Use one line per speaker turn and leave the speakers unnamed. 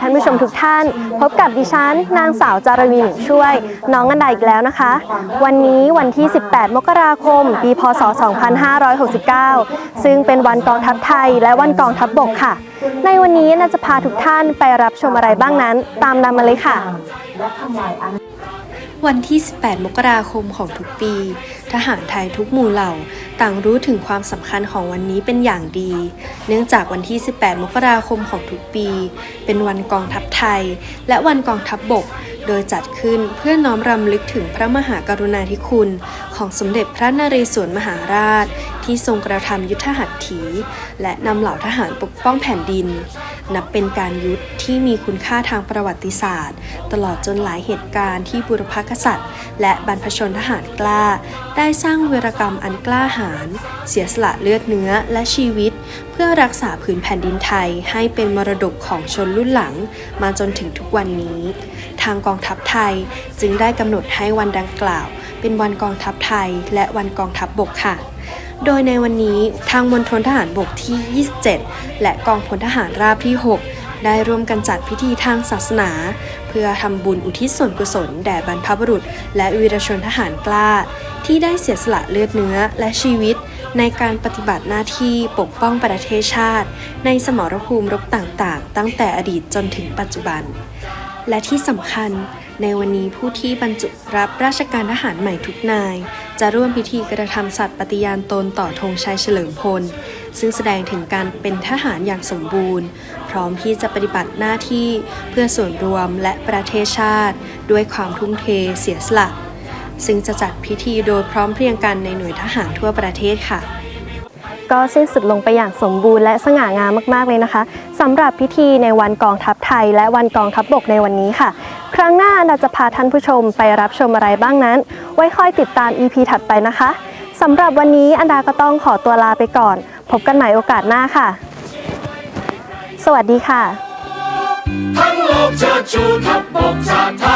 ท่านผู้ชมทุกท่าน พบกับดิฉัน นางสาวจารวีหนึ่งช่วย น้องอันดาอีกแล้วนะคะ วันนี้วันที่ 18 มกราคม ปีพศ 2569 ซึ่งเป็นวันกองทัพไทยและวันกองทัพบบกค่ะ ในวันนี้น่าจะพาทุกท่านไปรับชมอะไรบ้างนั้น ตามนำมาเลยค่ะ
วันที่ 18 มกราคมของทุกปี ทหารไทยทุกหมู่เหล่า ต่างรู้ถึงความสำคัญของวันนี้เป็นอย่างดี เนื่องจากวันที่ 18 มกราคมของทุกปี เป็นวันกองทัพไทย และวันกองทัพบบก โดยจัดขึ้นเพื่อน้อมรำลึกถึงพระมหากรุณาธิคุณ ของสมเด็จพระนเรศวรมหาราช ที่ทรงกระทำยุทธหัตถี และนำเหล่าทหารปกป้องแผ่นดิน นับเป็นการยุทธที่มีคุณค่าทางประวัติศาสตร์ ตลอดจนหลายเหตุการณ์ที่บุรพกษัตริย์ และบรรพชนทหารกล้า ได้สร้างเวรกรรมอันกล้าหาญเสียสละเลือดเนื้อและชีวิต เพื่อรักษาผืนแผ่นดินไทยให้เป็นมรดกของชนรุ่นหลัง มาจนถึงทุกวันนี้ ทางกองทัพไทยจึงได้กำหนดให้วันดังกล่าว เป็นวันกองทัพไทย และวันกองทัพบบกค่ะ โดยในวันนี้ทางมณฑลทหารบกที่ 27 และกองพลทหารราบที่ 6 ได้ร่วมกันจัดพิธีทางศาสนา เพื่อทำบุญอุทิศส่วนกุศลแด่บรรพบุรุษ และวีรชนทหารกล้า ที่ได้เสียสละเลือดเนื้อและชีวิต ในการปฏิบัติหน้าที่ปกป้องประเทศชาติ ในสมรภูมิรบต่างๆ ตั้งแต่อดีตจนถึงปัจจุบัน และที่สำคัญในวันนี้ผู้ที่บรรจุรับราชการทหารใหม่ทุกนาย จะร่วมพิธีกระทำสัตย์ปฏิญาณตนต่อธงชัยเฉลิมพล ซึ่งแสดงถึงการเป็นทหารอย่างสมบูรณ์ พร้อมที่จะปฏิบัติหน้าที่เพื่อส่วนรวมและประเทศชาติ ด้วยความทุ่มเทเสียสละ ซึ่งจะจัดพิธีโดยพร้อมเพรียงกันในหน่วยทหารทั่วประเทศค่ะ
ก็สิ้นสุดลงไปอย่างสมบูรณ์และสง่างามมาก ๆ เลยนะคะสำหรับพิธีในวันกองทัพไทย และวันกองทัพบบกในวันนี้ค่ะ ครั้งหน้าเราจะพาท่านผู้ชมไปรับชมอะไรบ้างนั้น ไว้คอยติดตาม EP ถัดไปนะคะสำหรับวันนี้อันดาก็ต้องขอตัวลาไปก่อน พบกันใหม่โอกาสหน้าค่ะ สวัสดีค่ะ
ทั้งโลกเชิดชูทัพบกชาติไทย